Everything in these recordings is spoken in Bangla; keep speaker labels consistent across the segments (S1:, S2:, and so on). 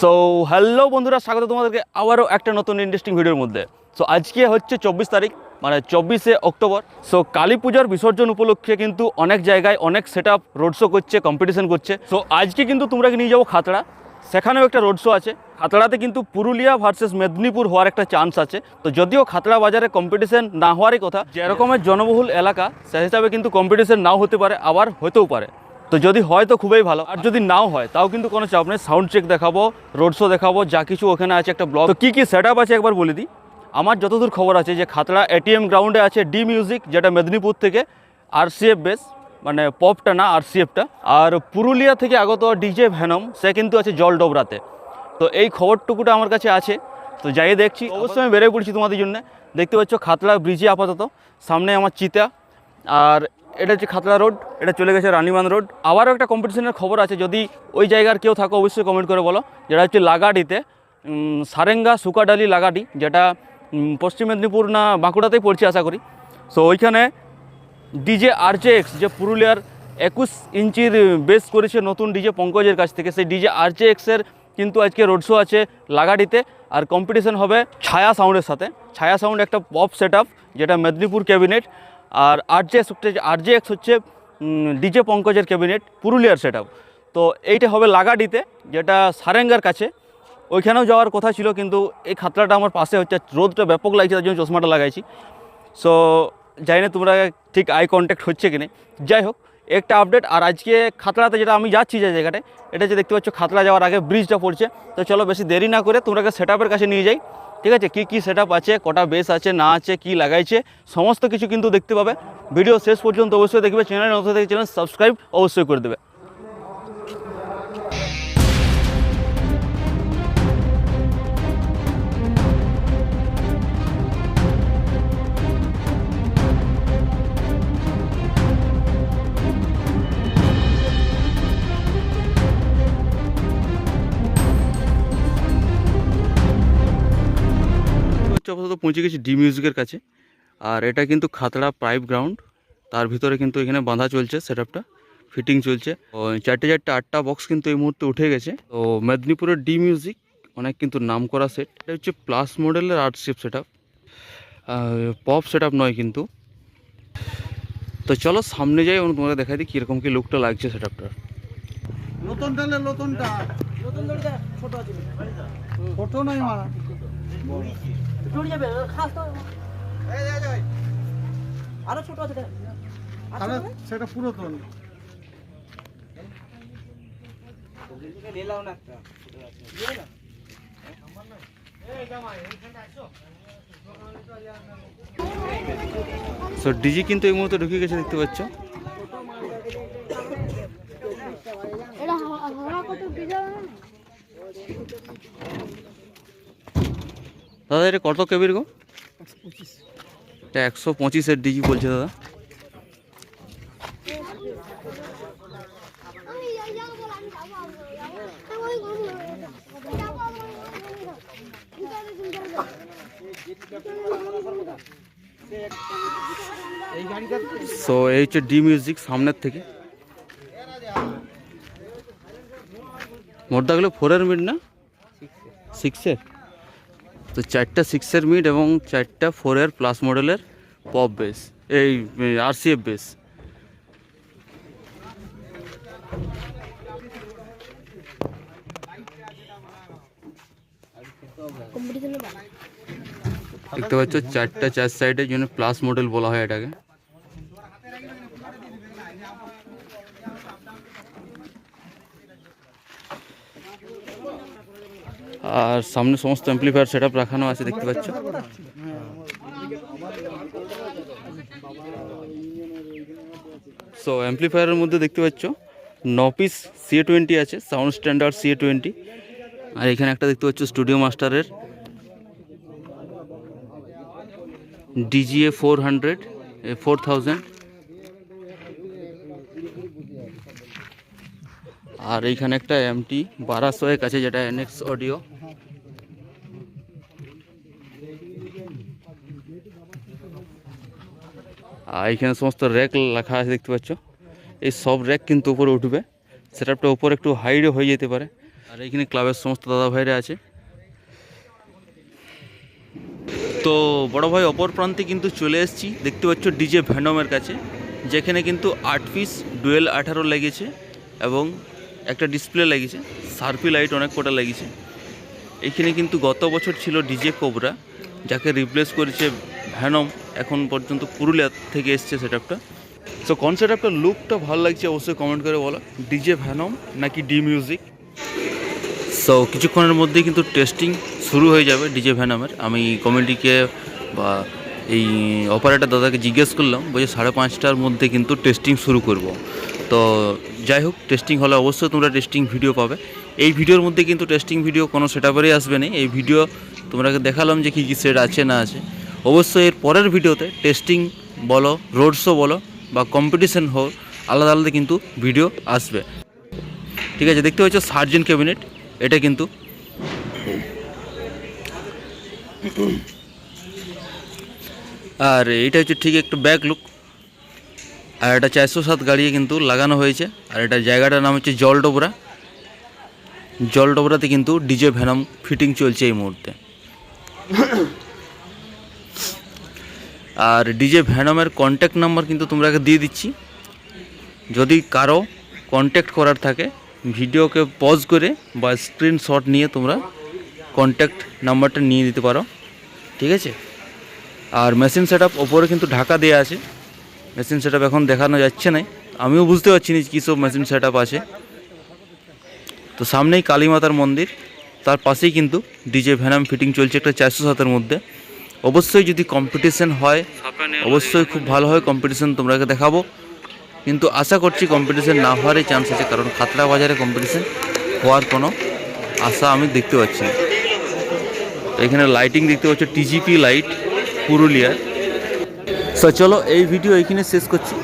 S1: সো হ্যালো বন্ধুরা, স্বাগত তোমাদেরকে আবারও একটা নতুন ইন্টারেস্টিং ভিডিওর মধ্যে। সো আজকে হচ্ছে চব্বিশ তারিখ মানে চব্বিশে অক্টোবর। সো কালী পূজার বিসর্জন উপলক্ষে কিন্তু অনেক জায়গায় অনেক সেট আপ রোড শো করছে কম্পিটিশন করছে। সো আজকে কিন্তু তোমরা নিয়ে যাব খাতড়া? সেখানেও একটা রোড শো আছে। খাতড়াতে কিন্তু পুরুলিয়া ভার্সেস মেদিনীপুর হওয়ার একটা চান্স আছে। তো যদিও খাতড়া বাজারে কম্পিটিশন না হওয়ারই কথা, যেরকমের জনবহুল এলাকা, সেই হিসাবে কিন্তু কম্পিটিশন নাও হতে পারে, আবার হতেও পারে। তো যদি হয় তো খুবই ভালো। আর যদি নাও হয়, তাও কিন্তু কোনো চাপ নেই। সাউন্ড চেক দেখাবো রোড শো দেখাবো, যা কিছু ওখানে আছে একটা ব্লগ তো কী কী সেট আছে একবার বলে দিই? আমার যতদূর খবর আছে যে খাতড়া এটিএম গ্রাউন্ডে আছে ডি মিউজিক যেটা মেদিনীপুর থেকে আর সিএফ বেস মানে পপটা না আর সিএফটা আর পুরুলিয়া থেকে আগত ডিজে ভ্যানম সে কিন্তু আছে জল ডোবরাতে তো এই খবরটুকুটা আমার কাছে আছে। তো যাই দেখছি। অবশ্যই আমি বেরিয়ে পড়ছি তোমাদের জন্য। দেখতে পাচ্ছ খাতড়া ব্রিজে আপাতত। সামনে আমার চিতা। আর এটা হচ্ছে খাতলা রোড, এটা চলে গেছে রানীবাঁধ রোড। আবারও একটা কম্পিটিশনের খবর আছে, যদি ওই জায়গার কেউ থাকো, অবশ্যই কমেন্ট করে বলো। যেটা হচ্ছে লাগাডিতে সারেঙ্গা সুকাডালি লাগাডি যেটা পশ্চিম মেদিনীপুর না বাঁকুড়াতেই পড়ছে আশা করি। সো ওইখানে ডিজে আরজে এক্স যে পুরুলিয়ার একুশ ইঞ্চির বেস করেছে নতুন ডিজে পঙ্কজের কাছ থেকে, সেই ডিজে আরজে এক্সের কিন্তু আজকে রোড শো আছে লাগাডিতে আর কম্পিটিশন হবে ছায়া সাউন্ডের সাথে। ছায়া সাউন্ড একটা পপ সেট যেটা মেদিনীপুর ক্যাবিনেট আর আর জে এক্স হচ্ছে ডিজে পঙ্কজের ক্যাবিনেট পুরুলিয়ার সেট তো এইটা হবে লাগাডিতে, যেটা সারেঙ্গার কাছে। ওইখানেও যাওয়ার কথা ছিল, কিন্তু এই খাতলাটা আমার পাশে হচ্ছে, রোদটা ব্যাপক লাগছে, তার জন্য চশমাটা লাগাইছি। সো জানি না তোমরা ঠিক আই কন্ট্যাক্ট হচ্ছে কি না যাই হোক, একটা আপডেট আর আজকে খাতড়াতে যেটা আমি যাচ্ছি যে জায়গাটায়, এটা যে দেখতে পাচ্ছ, খাতড়া যাওয়ার আগে ব্রিজটা পড়ছে। তো চলো বেশি দেরি না করে তোমরা সেট কাছে নিয়ে যাই। ঠিক আছে? কী কী সেট আছে? কটা বেস আছে? না আছে? কি লাগাইছে? সমস্ত কিছু কিন্তু দেখতে পাবে। ভিডিও শেষ পর্যন্ত অবশ্যই দেখবে। চ্যানেল নতুন থেকে চ্যানেল সাবস্ক্রাইব অবশ্যই করে দেবে। আপাতত পৌঁছে গেছি ডি মিউজিকের কাছে। আর এটা কিন্তু খাতড়া পাইপ গ্রাউন্ড তার ভিতরে কিন্তু এখানে বাঁধা চলছে সেটআপটা ফিটিং চলছে। ও চারটে চারটে আটটা বক্স কিন্তু এই মুহূর্তে উঠে গেছে। তো মেদিনীপুরের ডি মিউজিক অনেক কিন্তু নাম করা সেট এটা হচ্ছে প্লাস মডেলের art shape set up pop set up নয় কিন্তু। তো চলো সামনে যাই এবং তোমাকে দেখাই দিই কীরকম কী লুকটা লাগছে সেট আপটার
S2: নতুন নতুনটা।
S3: নতুন ছোট আছে।
S2: ছোট নাই মারা।
S3: জুড়ে যাবে খাস তো। আরও ছোট আছে নেই?
S2: সেটা পুরাতন
S3: না।
S1: সো ডিজি কিন্তু এই মুহূর্তে ঢুকে গেছে দেখতে পাচ্ছ?
S4: এটা হাওয়া হাওয়া কত বিজয়
S1: দাদা, এটা কত কেবির গো? এটা একশো পঁচিশের ডিজি বলছে দাদা। সো এই হচ্ছে ডি মিউজিক সামনের থেকে। মোটদাগুলো ফোরের মিড না? সিক্সের তো চারটা সিক্সের মিড এবং চারটা ফোরের প্লাস মডেলের পপ বেস এই আরসিএফ বেস দেখতে পাচ্ছ চারটা চার সাইডের জন্য প্লাস মডেল বলা হয় এটাকে। আর সামনে সমস্ত অ্যাম্পলিফায়ার সেট আপ রাখানো আছে, দেখতে পাচ্ছ? সো অ্যাম্পলিফায়ারের মধ্যে দেখতে পাচ্ছ ন পিস সি টোয়েন্টি আছে সাউন্ড স্ট্যান্ডার্ড সি টোয়েন্টি আর এখানে একটা দেখতে পাচ্ছ স্টুডিও মাস্টারের DGA four hundred four thousand আর এইখানে একটা এমটি বারাশো এক আছে, যেটা এনএক্স অডিও আর এইখানে সমস্ত র্যাক লেখা আছে, দেখতে পাচ্ছ? এই সব র্যাক কিন্তু উপরে উঠবে। সেটআপটা উপরে একটু হাইডও হয়ে যেতে পারে। আর এইখানে ক্লাবের সমস্ত দাদা ভাইরা আছে। তো বড় ভাই, অপর প্রান্তে কিন্তু চলে এসেছি। দেখতে পাচ্ছ ডিজে ভ্যানমের কাছে, যেখানে কিন্তু আট পিস ডুয়েল আঠারো লেগেছে এবং একটা ডিসপ্লে লেগেছে সার্ফি লাইট অনেক কটা লেগেছে এখানে কিন্তু গত বছর ছিল ডিজে কোবরা যাকে রিপ্লেস করেছে ভ্যানম এখন পর্যন্ত পুরুলিয়া থেকে এসছে সেটআপটা সো কোন সেটআপটার লুকটা ভালো লাগছে, অবশ্যই কমেন্ট করে বলো। ডিজে ভ্যানম নাকি ডি মিউজিক সো কিছুক্ষণের মধ্যেই কিন্তু টেস্টিং শুরু হয়ে যাবে ডিজে ভ্যানামের আমি কমিটিকে বা এই অপারেটর দাদাকে জিজ্ঞেস করলাম, বলছে সাড়ে পাঁচটার মধ্যে কিন্তু টেস্টিং শুরু করব। তো যাই হোক টেস্টিং হলে অবশ্যই তোমরা টেস্টিং ভিডিও পাবে। এই ভিডিওর মধ্যে কিন্তু টেস্টিং ভিডিও কোনো সেট সেটাপেরই আসবে না এই ভিডিও তোমরাকে দেখালাম যে কী কী সেট আছে না আছে। অবশ্যই এর পরের ভিডিওতে টেস্টিং বলো রোড শো বলো বা কম্পিটিশন হোক, আলাদা আলাদা কিন্তু ভিডিও আসবে। ঠিক আছে, দেখতে পাচ্ছ সার্জেন্ট ক্যাবিনেট এটা কিন্তু আর এটা হচ্ছে ঠিক একটু ব্যাক লুক আর এটা চারশো সাত গাড়ি কিন্তু লাগানো হয়েছে। আর এটা জায়গাটার নাম হচ্ছে জলডোবরা জলডোবরাতে কিন্তু ডিজে ভ্যানাম ফিটিং চলছে এই মুহূর্তে। আর ডিজে ভ্যানামের কন্ট্যাক্ট নাম্বার কিন্তু তোমরাকে দিয়ে দিচ্ছি। যদি কারও কন্ট্যাক্ট করার থাকে, ভিডিওকে পজ করে বা স্ক্রিনশট নিয়ে তোমরা কন্ট্যাক্ট নাম্বারটা নিয়ে দিতে পারো। ঠিক আছে? আর মেশিন সেট আপ ওপরে কিন্তু ঢাকা দেওয়া আছে। মেশিন সেট এখন দেখানো যাচ্ছে না আমিও বুঝতে পারছি না কী সব মেশিন সেট আছে। তো সামনেই কালী মাতার মন্দির, তার পাশেই কিন্তু ডিজে ভ্যানাম ফিটিং চলছে একটা চারশো সাতের মধ্যে। অবশ্যই যদি কম্পিটিশন হয়, অবশ্যই খুব ভালো হয় কম্পিটিশন তোমরাকে দেখাবো। কিন্তু আশা করছি কম্পিটিশন না হওয়ারই চান্স আছে, কারণ খাতড়া বাজারে কম্পিটিশন হওয়ার কোনো আশা আমি দেখতে পাচ্ছি না। এখানে লাইটিং দেখতে পাচ্ছ টিজিপি লাইট পুরুলিয়ার। সো চলো এই ভিডিও এইখানে শেষ করছি।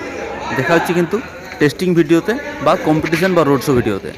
S1: দেখা হচ্ছে কিন্তু টেস্টিং ভিডিওতে বা কম্পিটিশন বা রোড শো ভিডিওতে